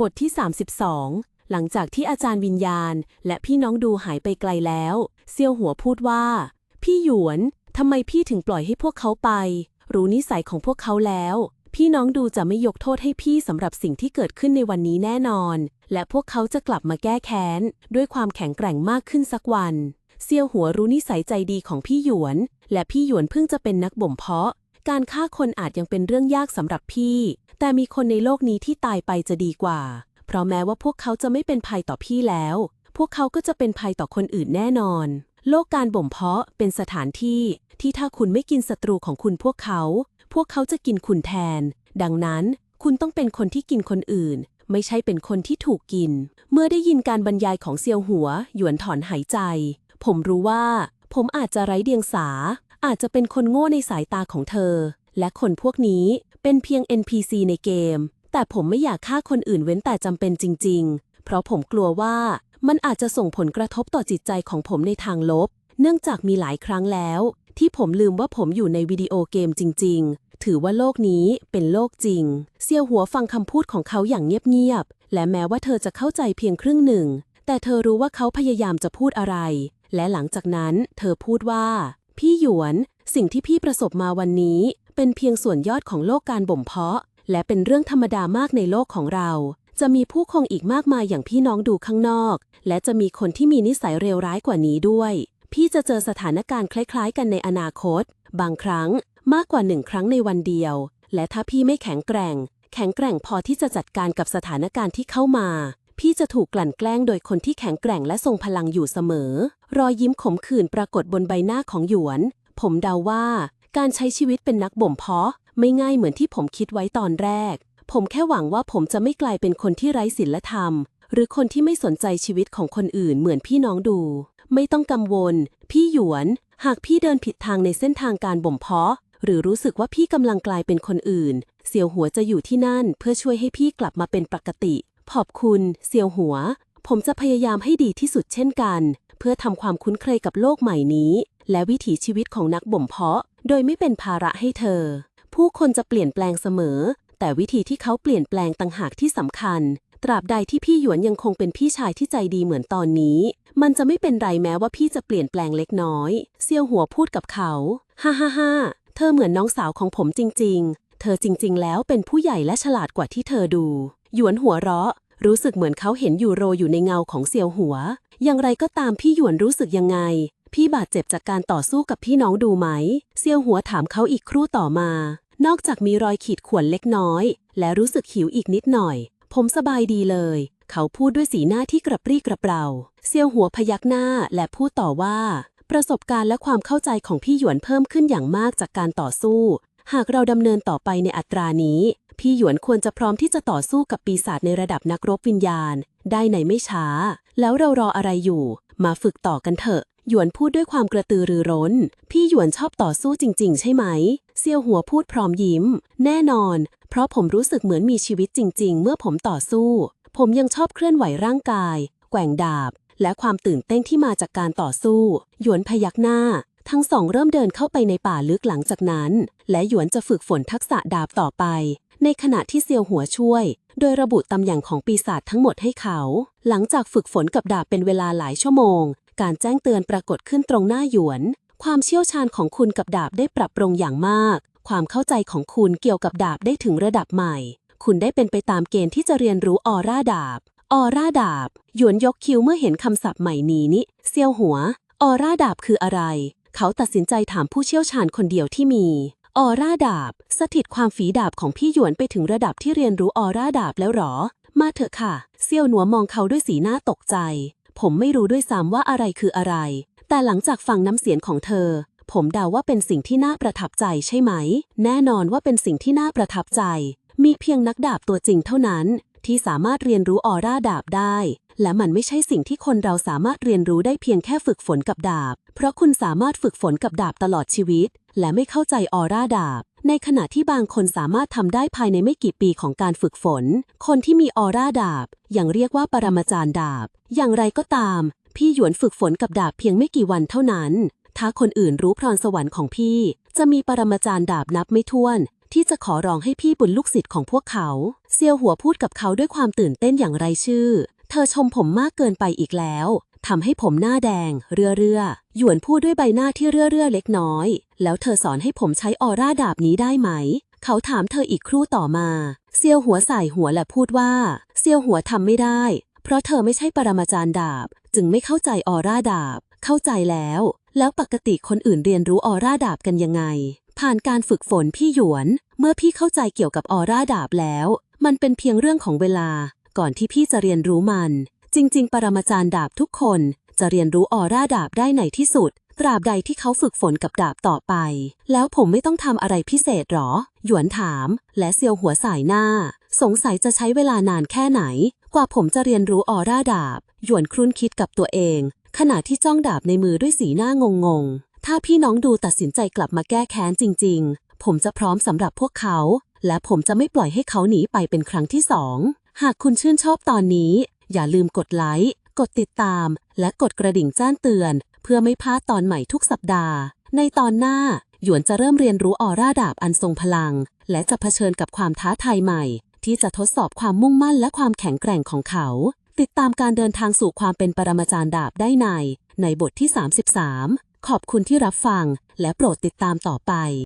บทที่ 32 หลังจากที่อาจารย์วิญญาณ และพี่น้องดูหายไปไกลแล้ว เซียวหัวพูดว่า พี่หยวนทำไมพี่ถึงปล่อยให้พวกเขาไป รู้นิสัยของพวกเขาแล้ว พี่น้องดูจะไม่ยกโทษให้พี่สำหรับสิ่งที่เกิดขึ้นในวันนี้แน่นอน และพวกเขาจะกลับมาแก้แค้น ด้วยความแข็งแกร่งมากขึ้นสักวัน เซียวหัวรู้นิสัยใจดีของพี่หยวน และพี่หยวนเพิ่งจะเป็นนักบ่มเพาะ การฆ่าคนอาจยังเป็นเรื่องยากสำหรับพี่ แต่มีคนในโลกนี้ที่ตายไปจะดีกว่า เพราะแม้ว่าพวกเขาจะไม่เป็นภัยต่อพี่แล้ว พวกเขาก็จะเป็นภัยต่อคนอื่นแน่นอน โลกการบ่มเพาะเป็นสถานที่ที่ถ้าคุณไม่กินศัตรูของคุณพวกเขา พวกเขาจะกินคุณแทน ดังนั้นคุณต้องเป็นคนที่กินคนอื่น ไม่ใช่เป็นคนที่ถูกกิน เมื่อได้ยินการบรรยายของเซียวหัว หยวนถอนหายใจ ผมรู้ว่า ผมอาจจะไร้เดียงสา อาจจะเป็นคนโง่ในสายตาของเธอ และคนพวกนี้เป็นเพียง NPC ในเกม แต่ผมไม่อยากฆ่าคนอื่นเว้นแต่จำเป็นจริง ๆ เพราะผมกลัวว่ามันอาจจะส่งผลกระทบต่อจิตใจของผมในทางลบ เนื่องจากมีหลายครั้งแล้ว ที่ผมลืมว่าผมอยู่ในวิดีโอเกมจริง ๆ ถือว่าโลกนี้เป็นโลกจริง เซียวหัวฟังคำพูดของเขาอย่างเงียบๆ และแม้ว่าเธอจะเข้าใจเพียงครึ่งหนึ่ง แต่เธอรู้ว่าเขาพยายามจะพูดอะไร และหลังจากนั้น เธอพูดว่า พี่หยวน สิ่งที่พี่ประสบมาวันนี้ เป็นเพียงส่วนยอดของโลกการบ่มเพาะ และเป็นเรื่องธรรมดามากในโลกของเรา จะมีผู้คงอีกมากมายอย่างพี่น้องดูข้างนอก และจะมีคนที่มีนิสัยเลวร้ายกว่านี้ด้วย พี่จะเจอสถานการณ์คล้าย ๆ กันในอนาคต บางครั้งมากกว่าหนึ่งครั้งในวันเดียว และถ้าพี่ไม่แข็งแกร่ง แข็งแกร่งพอที่จะจัดการกับสถานการณ์ที่เข้ามา พี่จะถูกกลั่นแกล้งโดยคนที่แข็งแกร่งและทรงพลังอยู่เสมอ รอยยิ้มขมขื่นปรากฏบนใบหน้าของหยวน ผมเดาว่า การใช้ชีวิตเป็นนักบ่มเพาะ ไม่ง่ายเหมือนที่ผมคิดไว้ตอนแรก ผมแค่หวังว่าผมจะไม่กลายเป็นคนที่ไร้ศีลธรรม หรือคนที่ไม่สนใจชีวิตของคนอื่นเหมือนพี่น้องดู ไม่ต้องกังวล พี่หยวน หากพี่เดินผิดทางในเส้นทางการบ่มเพาะ หรือรู้สึกว่าพี่กำลังกลายเป็นคนอื่น เสี่ยวหัวจะอยู่ที่นั่น เพื่อช่วยให้พี่กลับมาเป็นปกติ ขอบคุณเสี่ยวหัว ผมจะพยายามให้ดีที่สุดเช่นกัน เพื่อทำความคุ้นเคยกับโลกใหม่นี้ และวิถีชีวิตของนักบ่มเพาะ โดยไม่เป็นภาระให้เธอ ผู้คนจะเปลี่ยนแปลงเสมอ แต่วิธีที่เขาเปลี่ยนแปลงต่างหากที่สำคัญ ตราบใดที่พี่หยวนยังคงเป็นพี่ชายที่ใจดีเหมือนตอนนี้ มันจะไม่เป็นไรแม้ว่าพี่จะเปลี่ยนแปลงเล็กน้อย เซียวหัวพูดกับเขา ฮ่าฮ่าฮ่าเธอเหมือนน้องสาวของผมจริง ๆ เธอจริง ๆ แล้วเป็นผู้ใหญ่และฉลาดกว่าที่เธอดู หยวนหัวเราะ รู้สึกเหมือนเขาเห็นยูโรอยู่ในเงาของเซียวหัว อย่างไรก็ตามพี่หยวนรู้สึกยังไง พี่บาดเจ็บจากการต่อสู้กับพี่น้องดูไหมเซียวหัวถามเขาอีกครู่ต่อมา นอกจากมีรอยขีดข่วนเล็กน้อย และรู้สึกหิวอีกนิดหน่อย ผมสบายดีเลย เขาพูดด้วยสีหน้าที่กระปรี้กระเปร่าเซียวหัวพยักหน้าและพูดต่อว่าประสบการณ์และความเข้าใจของพี่หยวนเพิ่มขึ้นอย่างมากจากการต่อสู้ หากเราดำเนินต่อไปในอัตรานี้ พี่หยวนควรจะพร้อมที่จะต่อสู้กับปีศาจในระดับนักรบวิญญาณ ได้ในไม่ช้า แล้วเรารออะไรอยู่ มาฝึกต่อกันเถอะ หยวนพูดด้วยความกระตือรือร้น พี่หยวนชอบต่อสู้จริง ๆ ใช่ไหม เซียวหัวพูดพร้อมยิ้ม แน่นอน เพราะผมรู้สึกเหมือนมีชีวิตจริง ๆ เมื่อผมต่อสู้ ผมยังชอบเคลื่อนไหวร่างกาย แกว่งดาบและความตื่นเต้นที่มาจากการต่อสู้ หยวนพยักหน้า ทั้งสองเริ่มเดินเข้าไปในป่าลึกหลังจากนั้น และหยวนจะฝึกฝนทักษะดาบต่อไป ในขณะที่เซียวหัวช่วย โดยระบุตำแหน่งของปีศาจทั้งหมดให้เขา หลังจากฝึกฝนกับดาบเป็นเวลาหลายชั่วโมง การแจ้งเตือนปรากฏขึ้นตรงหน้าหยวน ความเชี่ยวชาญของคุณกับดาบได้ปรับปรุงอย่างมาก ความเข้าใจของคุณเกี่ยวกับดาบได้ถึงระดับใหม่ คุณได้เป็นไปตามเกณฑ์ที่จะเรียนรู้ออร่าดาบ ออร่าดาบ หยวนยกคิ้วเมื่อเห็นคำศัพท์ใหม่นี้นิเซียวหัว ออร่าดาบคืออะไร เขาตัดสินใจถามผู้เชี่ยวชาญคนเดียวที่มี ออร่าดาบ สถิตความฝีดาบของพี่หยวนไปถึงระดับที่เรียนรู้ออร่าดาบแล้วหรอ มาเถอะค่ะ เซี่ยวหนัวมองเขาด้วยสีหน้าตกใจ ผมไม่รู้ด้วยซ้ำว่าอะไรคืออะไร แต่หลังจากฟังน้ำเสียงของเธอ ผมเดาว่าเป็นสิ่งที่น่าประทับใจใช่ไหม แน่นอนว่าเป็นสิ่งที่น่าประทับใจ มีเพียงนักดาบตัวจริงเท่านั้นที่สามารถเรียนรู้ออร่าดาบได้ และมันไม่ใช่สิ่งที่คนเราสามารถเรียนรู้ได้เพียงแค่ฝึกฝนกับดาบ เพราะคุณสามารถฝึกฝนกับดาบตลอดชีวิต และไม่เข้าใจออร่าดาบ ในขณะที่บางคนสามารถทำได้ภายในไม่กี่ปีของการฝึกฝน คนที่มีออร่าดาบ ยังเรียกว่าปรมาจารย์ดาบ อย่างไรก็ตาม พี่หยวนฝึกฝนกับดาบเพียงไม่กี่วันเท่านั้น ถ้าคนอื่นรู้พรสวรรค์ของพี่ จะมีปรมาจารย์ดาบนับไม่ถ้วนที่จะขอร้องให้พี่บุญลูกศิษย์ของพวกเขา เซียวหัวพูดกับเขาด้วยความตื่นเต้นอย่างไรชื่อ เธอชมผมมากเกินไปอีกแล้วทำให้ผมหน้าแดง เรื่อเรื่อหยวนพูดด้วยใบหน้าที่เรื่อเรื่อเล็กน้อย แล้วเธอสอนให้ผมใช้ออร่าดาบนี้ได้ไหม เขาถามเธออีกครู่ต่อมา เซียวหัวใส่หัวและพูดว่า เซียวหัวทำไม่ได้ เพราะเธอไม่ใช่ปรมาจารย์ดาบ จึงไม่เข้าใจออร่าดาบ เข้าใจแล้ว แล้วปกติคนอื่นเรียนรู้ออร่าดาบกันยังไง ผ่านการฝึกฝนพี่หยวน เมื่อพี่เข้าใจเกี่ยวกับออร่าดาบแล้ว มันเป็นเพียงเรื่องของเวลา ก่อนที่พี่จะเรียนรู้มัน จริง ๆ ปรมาจารย์ดาบทุกคน จะเรียนรู้ออร่าดาบได้ในที่สุด ตราบใดที่เขาฝึกฝนกับดาบต่อไป แล้วผมไม่ต้องทำอะไรพิเศษหรอ หยวนถาม และเซียวหัวสายหน้า สงสัยจะใช้เวลานานแค่ไหน กว่าผมจะเรียนรู้ออร่าดาบ หยวนครุ่นคิดกับตัวเอง ขณะที่จ้องดาบในมือด้วยสีหน้างงงๆถ้าพี่น้องดูตัดสินใจกลับมาแก้แค้นจริง ๆ ผมจะพร้อมสำหรับพวกเขา และผมจะไม่ปล่อยให้เขาหนีไปเป็นครั้งที่สอง หากคุณชื่นชอบตอนนี้ อย่าลืมกดไลค์ กดติดตาม และกดกระดิ่งแจ้งเตือน เพื่อไม่พลาดตอนใหม่ทุกสัปดาห์ ในตอนหน้า หยวนจะเริ่มเรียนรู้ออร่าดาบอันทรงพลัง และจะเผชิญกับความท้าทายใหม่ ที่จะทดสอบความมุ่งมั่นและความแข็งแกร่งของเขา ติดตามการเดินทางสู่ความเป็นปรมาจารย์ดาบได้ใน ในบทที่ 33 ขอบคุณที่รับฟัง และโปรดติดตามต่อไป